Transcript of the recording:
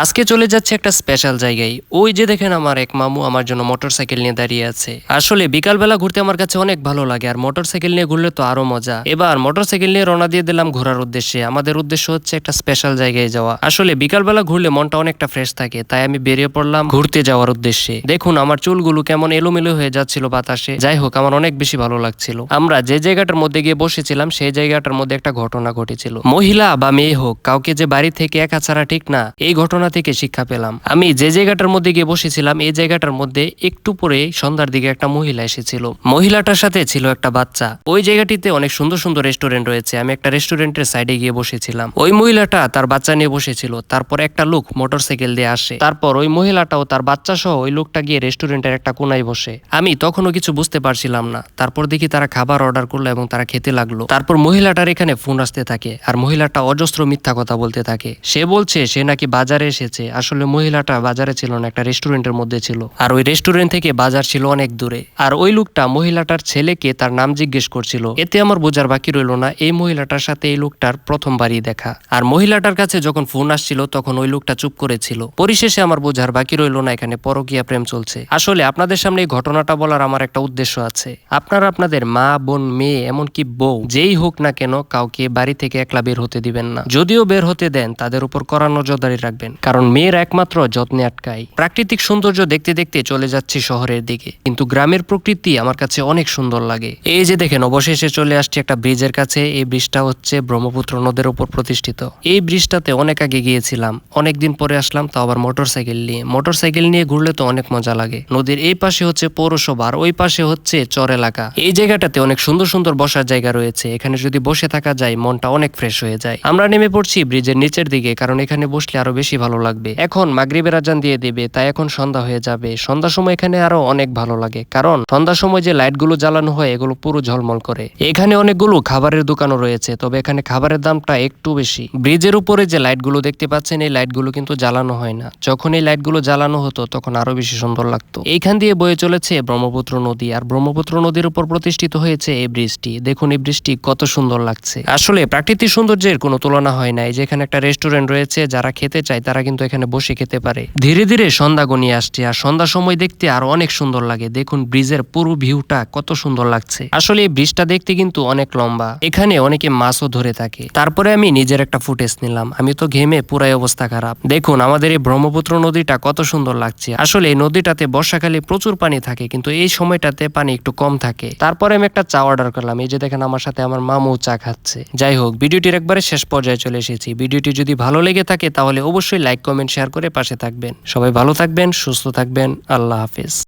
আজকে চলে যাচ্ছে একটা স্পেশাল জায়গায়। ওই যে দেখেন আমার এক মামু আমার জন্য মোটরসাইকেল নিয়ে দাঁড়িয়ে আছে। আসলে বিকালবেলা ঘুরতে আমার কাছে অনেক ভালো লাগে, আর মোটরসাইকেল নিয়ে ঘুরলে তো আরও মজা। এবার মোটরসাইকেল নিয়ে রওনা দিয়ে দিলাম ঘোরার উদ্দেশ্যে। আমাদের উদ্দেশ্য হচ্ছে একটা স্পেশাল জায়গায় যাওয়া। আসলে বিকালবেলা ঘুরলে মনটা অনেকটা ফ্রেশ থাকে, তাই আমি বেরিয়ে পড়লাম ঘুরতে যাওয়ার উদ্দেশ্যে। দেখুন আমার চুলগুলো কেমন এলোমেলো হয়ে যাচ্ছিল বাতাসে। যাই হোক, আমার অনেক বেশি ভালো লাগছিল। আমরা যে জায়গাটার মধ্যে গিয়ে বসেছিলাম, সেই জায়গাটার মধ্যে একটা ঘটনা ঘটেছিল। মহিলা বা মেয়ে হোক, কাউকে যে বাড়ি থেকে একা ছাড়া ঠিক না, এই ঘটনা থেকে শিক্ষা পেলাম। আমি যে জায়গাটার মধ্যে গিয়ে বসেছিলাম, এই জায়গাটার মধ্যে একটু পরে সন্ধ্যার দিকে একটা মহিলা এসেছিল। মহিলাটার সাথে ছিল একটা বাচ্চা। ওই জায়গাটিতে অনেক সুন্দর সুন্দর রেস্টুরেন্ট রয়েছে। আমি একটা রেস্টুরেন্টের সাইডে গিয়ে বসেছিলাম। ওই মহিলাটা তার বাচ্চা নিয়ে বসেছিল। তারপর একটা লোক মোটরসাইকেল দিয়ে আসে। তারপর ওই মহিলাটাও তার বাচ্চা সহ ওই লোকটা গিয়ে রেস্টুরেন্টের একটা কোনায় বসে। আমি তখনও কিছু বুঝতে পারছিলাম না। তারপর দেখি তারা খাবার অর্ডার করল এবং তারা খেতে লাগল। তারপর মহিলাটার এখানে ফোন আসতে থাকে। আর মহিলাটা অজস্র মিথ্যা কথা বলতে থাকে। সে বলছে, সে নাকি বাজারে এসেছে। আসলে মহিলাটা বাজারে ছিল না, একটা রেস্টুরেন্টের মধ্যে ছিল। আর ওই রেস্টুরেন্ট থেকে বাজার ছিল অনেক দূরে। আর ওই লোকটা মহিলাটার ছেলেকে তার নাম জিজ্ঞেস করছিল। এতে আমার বোঝার বাকি রইল না, এই মহিলাটার সাথে এই লোকটার প্রথমবারই দেখা। আর মহিলাটার কাছে যখন ফোন আসছিল, তখন ওই লোকটা চুপ করেছিল। পরিশেষে আমার বোঝার বাকি রইল না, এখানে পরকীয়া প্রেম চলছে। আসলে আপনাদের সামনে এই ঘটনাটা বলার আমার একটা উদ্দেশ্য আছে। আপনারা আপনাদের মা, বোন, মেয়ে, এমনকি বউ, যেই হোক না কেন, কাউকে বাড়ি থেকে একলা বের হতে দিবেন না। যদিও বের হতে দেন, তাদের উপর কড়া নজরদারি রাখবেন। কারণ মেয়ের একমাত্র যত্নে আটকায়। প্রাকৃতিক সৌন্দর্য দেখতে দেখতে চলে যাচ্ছি শহরের দিকে। কিন্তু গ্রামের প্রকৃতি আমার কাছে অনেক সুন্দর লাগে। এই যে দেখেন, অবশেষে চলে আসছি একটা ব্রিজের কাছে। এই ব্রিজটা হচ্ছে ব্রহ্মপুত্র নদের উপর প্রতিষ্ঠিত। এই ব্রিজটাতে অনেক আগে গিয়েছিলাম। অনেক দিন পরে আসলাম তো আবার মোটর সাইকেল নিয়ে। মোটর সাইকেল নিয়ে ঘুরলে তো অনেক মজা লাগে। নদীর এই পাশে হচ্ছে পৌরসভা আর ওই পাশে হচ্ছে চর এলাকা। এই জায়গাটাতে অনেক সুন্দর সুন্দর বসার জায়গা রয়েছে। এখানে যদি বসে থাকা যায়, মনটা অনেক ফ্রেশ হয়ে যায়। আমরা নেমে পড়ছি ব্রিজের নিচের দিকে, কারণ এখানে বসলে আরও বেশি ভালো লাগবে। এখন মাগরিবের আজান দিয়ে দেবে, তাই এখন সন্ধ্যা হয়ে যাবে। সন্ধ্যার সময় এখানে আরও অনেক ভালো লাগে, কারণ সন্ধ্যার সময় যে লাইটগুলো জ্বালানো হয়, এগুলো পুরো ঝলমল করে। এখানে অনেকগুলো খাবারের দোকানও রয়েছে, তবে এখানে খাবারের দামটা একটু বেশি। ব্রিজের উপরে যে লাইটগুলো দেখতে পাচ্ছেন, এই লাইটগুলো কিন্তু জ্বালানো হয় না। যখন এই লাইটগুলো জ্বালানো হতো, তখন আরও বেশি সুন্দর লাগতো। এইখান দিয়ে বয়ে চলেছে ব্রহ্মপুত্র নদী, আর ব্রহ্মপুত্র নদীর উপর প্রতিষ্ঠিত হয়েছে এই ব্রিজটি। দেখুন এই ব্রিজটি কত সুন্দর লাগছে। আসলে প্রাকৃতিক সৌন্দর্যের কোনো তুলনা হয় না এই যে এখানে একটা রেস্টুরেন্ট রয়েছে, যারা খেতে চায়, তারা কিন্তু এখানে বসে খেতে পারে। ধীরে ধীরে সন্ধ্যা গনিয়ে আসছে আর সন্ধ্যার সময় দেখতে আরও অনেক সুন্দর লাগে। দেখুন ব্রিজের পুরো ভিউটা কত সুন্দর লাগছে। আসলে এই ব্রিজটা দেখতে কিন্তু অনেক লম্বা। এখানে অনেকে মাছও ধরে থাকে। তারপরে আমি নিজের একটা ফুটেজ নিলাম। আমি তো ঘেমে পুরাই অবস্থা খারাপ। দেখুন, আমাদের এই ব্রহ্মপুত্র নদীটা কত সুন্দর লাগছে। আসলে এই নদীটাতে বর্ষাকালে প্রচুর পানি থাকে, কিন্তু এই সময়টাতে পানি একটু কম থাকে। তারপরে আমি একটা চা অর্ডার করলাম। এই যে দেখেন, আমার সাথে আমার মামু চা খাচ্ছে। যাই হোক, ভিডিওটির একবারে শেষ পর্যায়ে চলে এসেছি। ভিডিওটি যদি ভালো লেগে থাকে, তাহলে অবশ্যই লাইক কমেন্ট শেয়ার করে পাশে থাকবেন। সবাই ভালো থাকবেন সুস্থ থাকবেন। আল্লাহ হাফিজ।